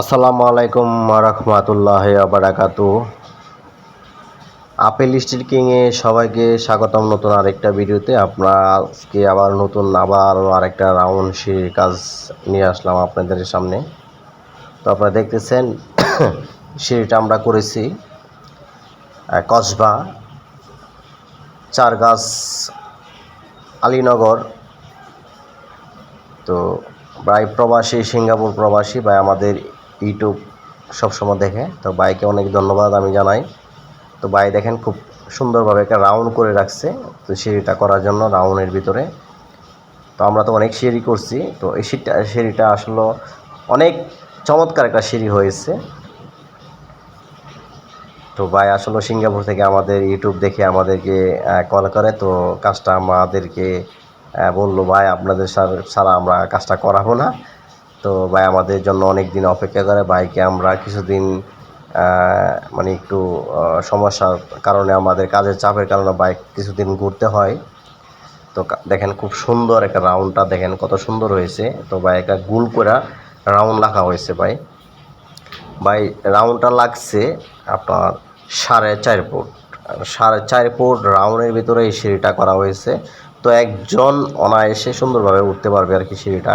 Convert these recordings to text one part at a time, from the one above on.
আসসালামু আলাইকুম রহমতুল্লাহ বারাকাতু আপেল স্টিল কিংয়ে সবাইকে স্বাগতম নতুন আরেকটা ভিডিওতে। আপনারা আজকে আবার নতুন, আবার আরেকটা রাউন্ড সিঁড়ির কাজ নিয়ে আসলাম আপনাদের সামনে। তো আপনারা দেখতেছেন সিঁড়িটা আমরা করেছি। কসবা চার গাছ আলীনগর। তো প্রায় প্রবাসী, সিঙ্গাপুর প্রবাসী ভাই আমাদের ইউটিউব সবসময় দেখে। তো ভাইকে অনেক ধন্যবাদ, আমি জানাই। তো ভাই দেখেন খুব সুন্দরভাবে একটা রাউন্ড করে রাখছে, তো সিঁড়িটা করার জন্য রাউন্ডের ভিতরে। তো আমরা তো অনেক সিঁড়ি করছি, তো এই সিঁড়িটা সিঁড়িটা আসলে অনেক চমৎকার একটা সিঁড়ি হয়েছে। তো ভাই আসলে সিঙ্গাপুর থেকে আমাদের ইউটিউব দেখে আমাদেরকে কল করে। তো কাজটা আমাদেরকে বলল, ভাই আপনাদের সার- ছাড়া আমরা কাজটা করাবো না। তো ভাই আমাদের জন্য অনেক দিন অপেক্ষা করে। ভাইকে আমরা কিছুদিন মানে একটু সমস্যার কারণে আমাদের কাজের চাপের কারণে বাইক কিছুদিন ঘুরতে হয়। তো দেখেন খুব সুন্দর একটা রাউন্ডটা, দেখেন কত সুন্দর হয়েছে। তো ভাই একটা গুল করে রাউন্ড রাখা হয়েছে ভাই। ভাই, রাউন্ডটা লাগছে আপনার সাড়ে চার ফুট। সাড়ে চার ফুট রাউন্ডের ভিতরে এই সিঁড়িটা করা হয়েছে। তো একজন অনায়াসে সুন্দরভাবে উঠতে পারবে আর কি সিঁড়িটা।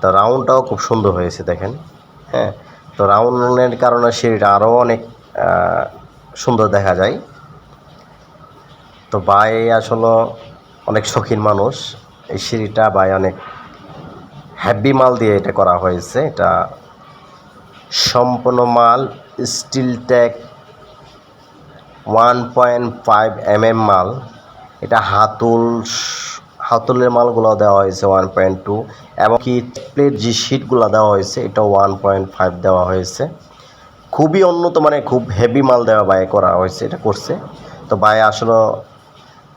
তো রাউন্ডটাও খুব সুন্দর হয়েছে, দেখেন। হ্যাঁ তো রাউন্ডের কারণে সিঁড়িটা আরও অনেক সুন্দর দেখা যায়। তো ভাই আসলে অনেক শখিন মানুষ। এই সিঁড়িটা ভাই অনেক হ্যাভি মাল দিয়ে এটা করা হয়েছে। এটা সম্পূর্ণ মাল স্টিল ট্যাক one point five M M মাল। এটা হাতুল হাতুলের মালগুলো দেওয়া হয়েছে ওয়ান পয়েন্ট টু এবং কি প্লেট যে শিটগুলো দেওয়া হয়েছে, এটা ওয়ান পয়েন্ট ফাইভ দেওয়া হয়েছে। খুবই উন্নত মানে খুব হেভি মাল দেওয়া বাই করা হয়েছে, এটা করছে। তো বাই আসলে,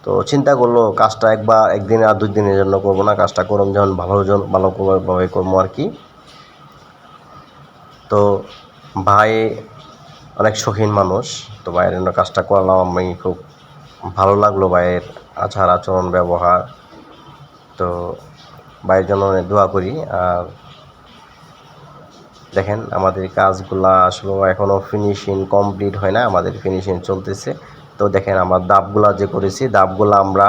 তো চিন্তা করল, কাজটা একবার একদিন আর দুই দিনের জন্য করব না, কাজটা করুন, যখন ভালো জন ভালোভাবে করব আর কি। তো ভাই অনেক শৌখিন মানুষ, তো ভাইয়ের জন্য কাজটা করলাম, আমি খুব ভালো লাগল ভাইয়ের আচার আচরণ ব্যবহার। তো ভাইয়ের জন্য দোয়া করি। আর দেখেন, আমাদের কাজগুলা আসলে এখনও ফিনিশিং কমপ্লিট হয় না, আমাদের ফিনিশিং চলতেছে। তো দেখেন, আমার দাবগুলা যে করেছি দাবগুলা আমরা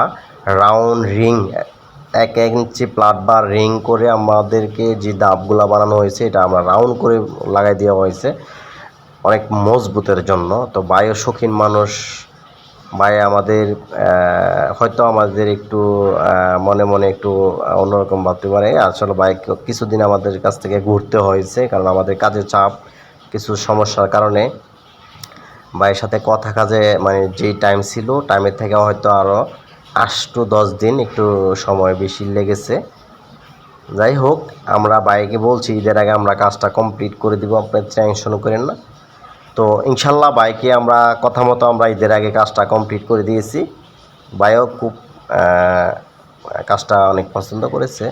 রাউন্ড রিং এক এক ইঞ্চি প্লাট বা রিং করে আমাদেরকে যে দাবগুলা বানানো হয়েছে, এটা আমরা রাউন্ড করে লাগাই দেওয়া হয়েছে। অনেক মজবুতের জন্য। তো বায়ু শৌখিন মানুষ ভাই আমাদের হয়তো আমাদের একটু মনে মনে একটু অন্যরকম ভাবতে পারে। আসলে বাইক কিছুদিন আমাদের কাছ থেকে ঘুরতে হয়েছে, কারণ আমাদের কাজের চাপ, কিছু সমস্যার কারণে। ভাইয়ের সাথে কথা কাজে মানে যেই টাইম ছিল টাইমের থেকে হয়তো আরও আট টু দশ দিন একটু সময় বেশি লেগেছে। যাই হোক, আমরা বাইকে বলছি, ঈদের আগে আমরা কাজটা কমপ্লিট করে দিব আপনার টেনশন করেন না। তো ইনশাল্লাহ বাইকে আমরা কথা মতো আমরা ঈদের আগে কাজটা কমপ্লিট করে দিয়েছি। বাইও খুব কাজটা অনেক পছন্দ করেছে।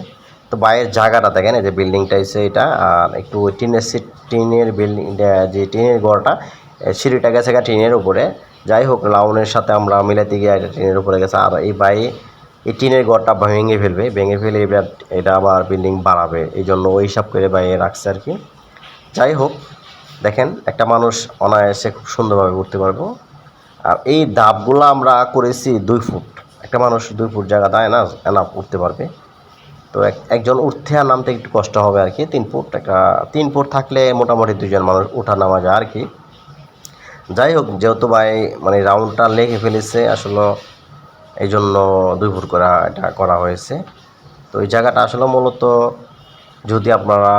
তো বাইয়ের জায়গাটা দেখেন, এই যে বিল্ডিংটা এসে এটা, আর একটু ওই টিনের সিট টিনের বিল্ডিং, যে টিনের ঘরটা সিঁড়িটা গেছে টিনের উপরে। যাই হোক, লাউনের সাথে আমরা মিলাতে গিয়ে এটা টিনের উপরে গেছে। আর এই বাই, এই টিনের ঘরটা ভেঙে ফেলবে। ভেঙে ফেলে এবার এটা আবার বিল্ডিং বাড়াবে এই জন্য ওই হিসাব করে বাইরে রাখছে আর কি। যাই হোক দেখেন, একটা মানুষ অনায়াসে খুব সুন্দরভাবে উঠতে পারব। আর এই ধাপগুলো আমরা করেছি দুই ফুট। একটা মানুষ দুই ফুট জায়গা দেয় না এনা উঠতে পারবে। তো এক- একজন উঠতে আর নামতে একটু কষ্ট হবে আর কি, তিন ফুট। একটা, তিন ফুট থাকলে মোটামুটি দুজন মানুষ ওঠা নামা যায় আর কি। যাই হোক, যেহেতু ভাই মানে রাউন্ডটা লেগে ফেলেছে, আসলে এই জন্য দুই ফুট করা এটা করা হয়েছে। তো এই জায়গাটা আসলে মূলত যদি আপনারা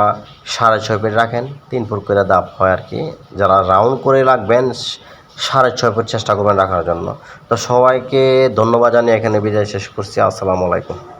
সাড়ে ছয় ফিট রাখেন, তিন ফুট করে দাপ হয় আর কি, যারা রাউন্ড করে রাখবেন, সাড়ে ছয় ফুট চেষ্টা করবেন রাখার জন্য। তো সবাইকে ধন্যবাদ জানিয়ে এখানে বিদায় শেষ করছি। আসসালামু আলাইকুম।